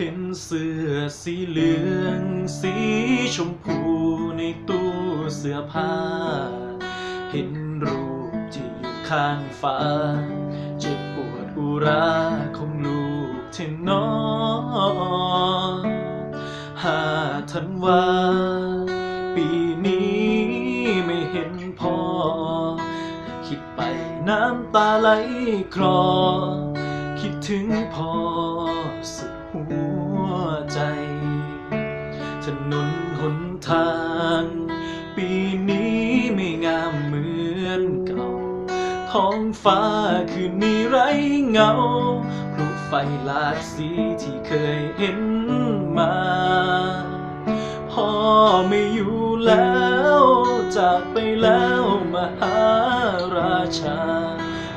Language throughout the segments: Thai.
เห็นเสื้อสีเหลืองสีชมพูในตู้เสื้อผ้า เห็นรูปที่อยู่ข้างฝาเจ็บปวดอุราของลูกที่นอนห้าธันวาปีนี้ไม่เห็นพ่อ คิดไปน้ำตาไหลคลอ คิดถึงพ่อสุด หัวใจ ถนนหนทาง ปีนี้ไม่งามเหมือนเก่า ท้องฟ้าคืนนี้ไร้เงาพลุไฟหลากสีที่เคยเห็นมา พ่อไม่อยู่แล้วจากไปแล้วมหาราชา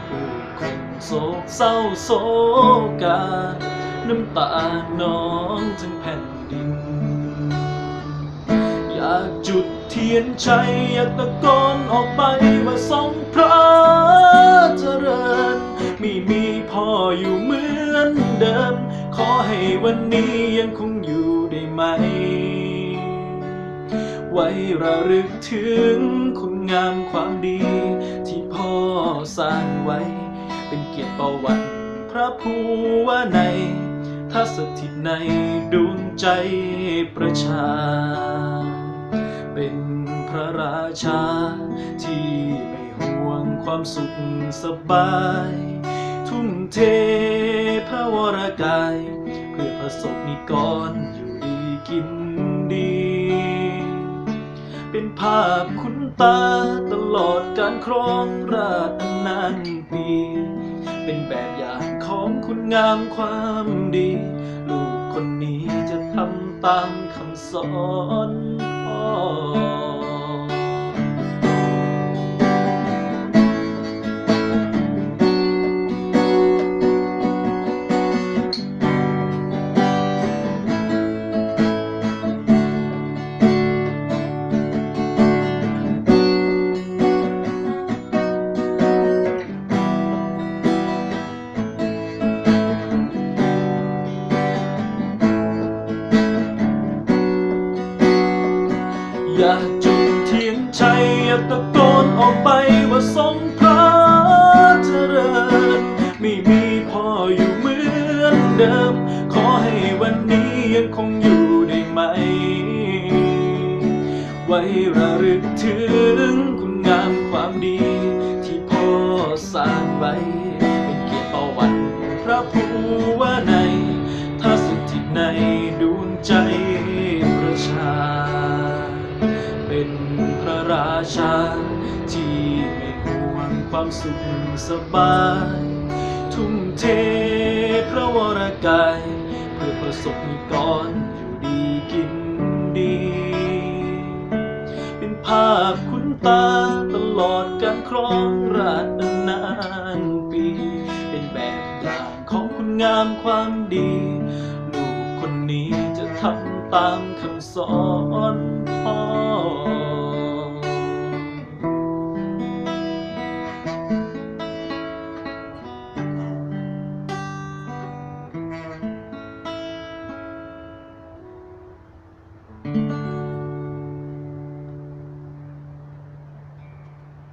ผู้คนโศกเศร้าโศกา น้ำตาน้องทั้งแผ่นดิน อยากจุดเทียนชัยอยากตะโกนออกไปว่าทรงพระเจริญ ไม่มีพ่ออยู่เหมือนเดิม ขอให้วันนี้ยังคงอยู่ได้ไหม ไว้ระลึกถึงคุณงามความดี ที่พ่อสร้างไว้ เป็นเกียรติประวัติพระภูวาในย ถ้าสถิตในดวงใจประชา เป็นพระราชา ที่ไม่ห่วงความสุขสบาย ทุ่มเทพระวรกาย เพื่อประสบนิกรอยู่ดีกินดี เป็นภาพคุณตาตลอดการครองราชันนานปี เป็นแบบ คุณงามความดี ลูกคนนี้จะทำตามคำสอนพ่อ อยากจุดเทียนชัยอยากตะโกนออกไปว่าทรงพระเจริญ ไม่มีพ่ออยู่เหมือนเดิม ขอให้วันนี้ยังคงอยู่ได้ไหม ไว้ระลึกถึงคุณงามความดี ที่พ่อสร้างไว้เป็นเกียรติประวัติพระภูวาในยถ้าสถิตในดวงใจ เป็นพระราชา ที่ไม่ห่วงความสุขสบาย ทุ่มเทพระวรกาย เพื่อประสบนิกรอยู่ดีกินดี เป็นภาพคุณตาตลอดการครองราชย์นนานปี เป็นแบบอย่างของคุณงามความดี ลูกคนนี้จะทำตามคำสอน